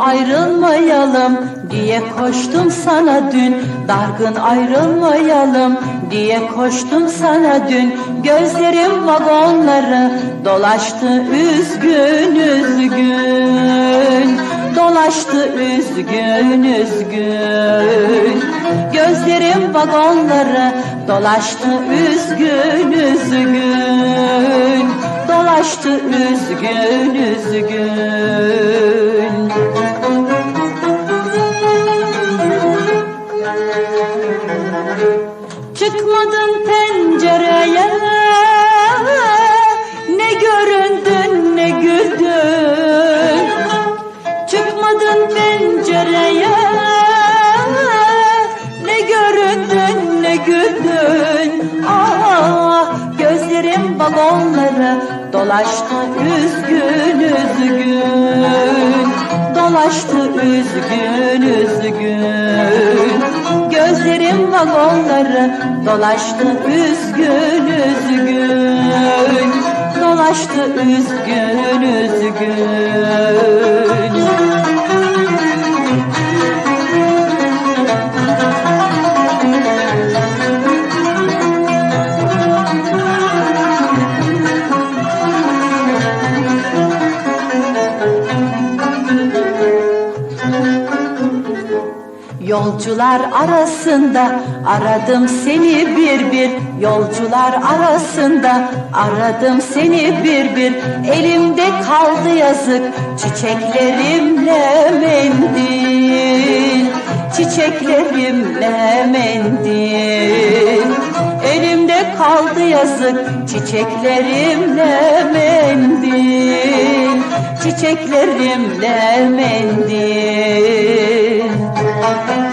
Ayrılmayalım diye koştum sana dün. Dargın ayrılmayalım diye koştum sana dün. Gözlerim vagonları dolaştı üzgün üzgün. Dolaştı üzgün üzgün. Gözlerim vagonları dolaştı üzgün üzgün. Dolaştı üzgün üzgün Çıkmadın pencereye. Ne göründün ne güldün? Çıkmadın pencereye. Ne göründün ne güldün? Ah gözlerim vagonları Dolaştı üzgün üzgün. Dolaştı üzgün üzgün Gözlerim vagonları Dolaştı üzgün üzgün. Dolaştı üzgün üzgün Yolcular arasında aradım seni bir bir. Yolcular arasında aradım seni bir bir. Elimde kaldı yazık çiçeklerimle mendil. Çiçeklerimle mendil. Elimde kaldı yazık çiçeklerimle mendil. Çiçeklerimle mendil. Getirmiştim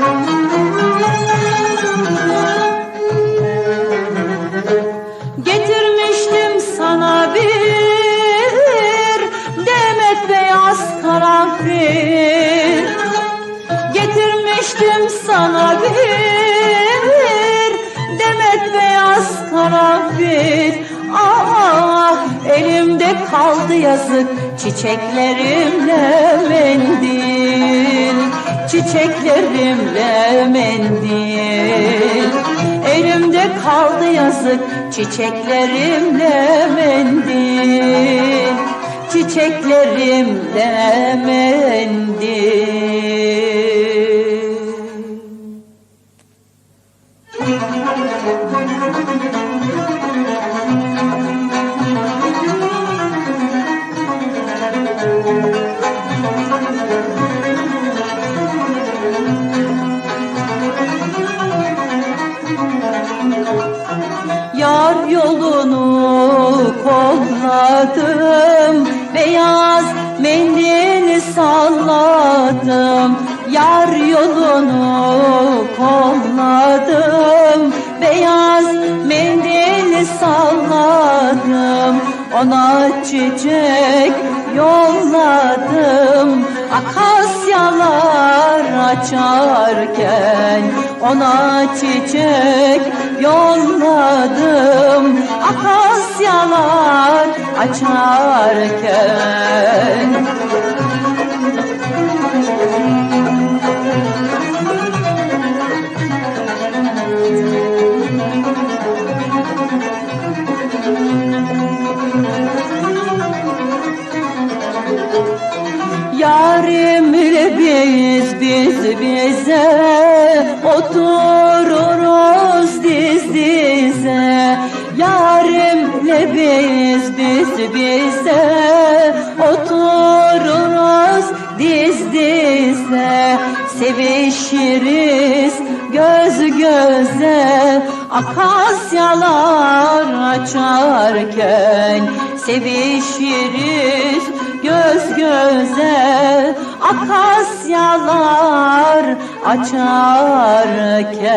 sana bir demet beyaz karanfil Ah elimde kaldı yazık çiçeklerimle mendil. Çiçeklerimle mendil. Elimde kaldı yazık çiçeklerimle mendil. Çiçeklerimle mendil Yar yolunu kolladım Beyaz mendil salladım. Yar yolunu kolladım Beyaz mendil salladım. Ona çiçek yolladım Akasyalar açarken Ona çiçek yolladım. Akasyalar açarken Yarimle biz biz bize otururuz diz dize. Yarimle biz biz bize otururuz diz dize. Sevişiriz göz göze Akasyalar açarken Sevişiriz Akasyalar açarken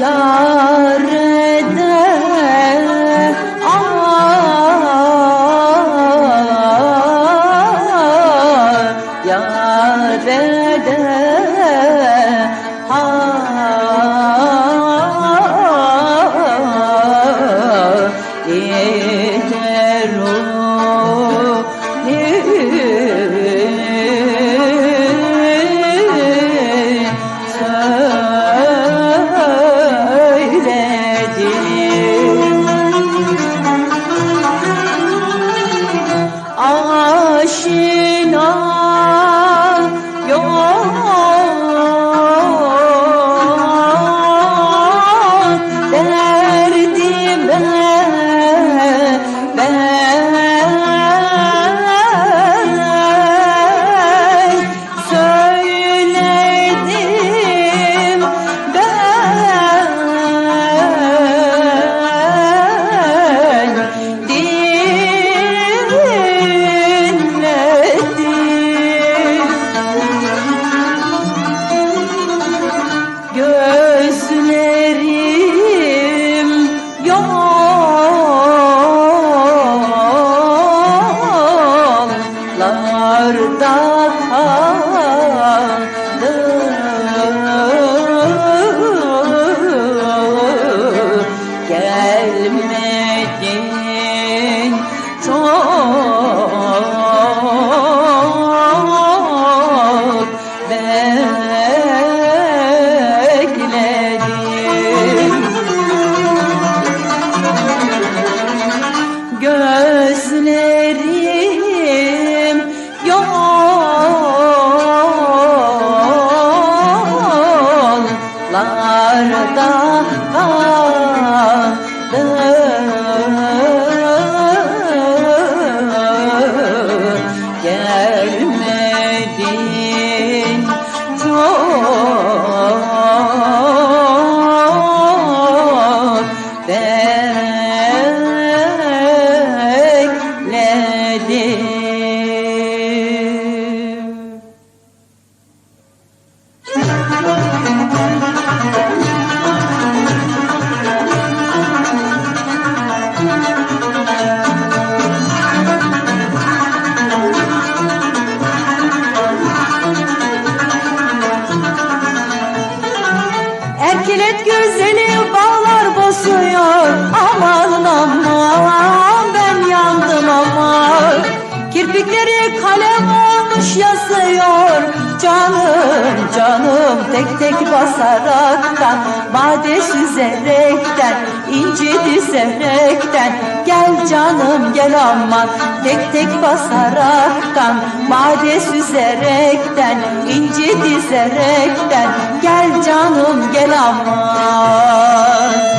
Yar eder, ah, yar yarede Güzeli bağlar bozuyor Aman aman ben yandım aman Kirpikleri kalem olmuş yazıyor Canım canım tek tek basaraktan Bade süzerekten inci dizerekten Gel canım gel aman tek tek basaraktan Bade süzerekten inci dizerekten Gel canım gel aman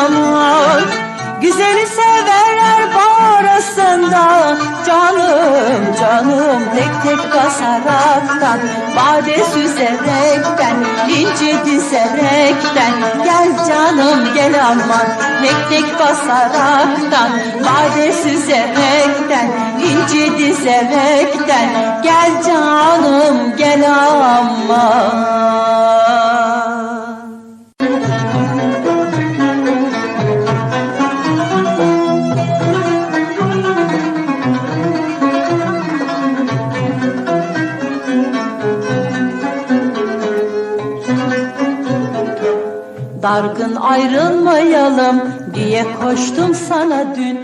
insanlar Güzeli severler bağrasında Canım canım tek tek kasaraktan. Bade süzerekten ince dizerekten Gel canım gel aman tek tek basaraktan Bade süzerekten ince dizerekten Gel canım gel aman. Dargın ayrılmayalım diye koştum sana dün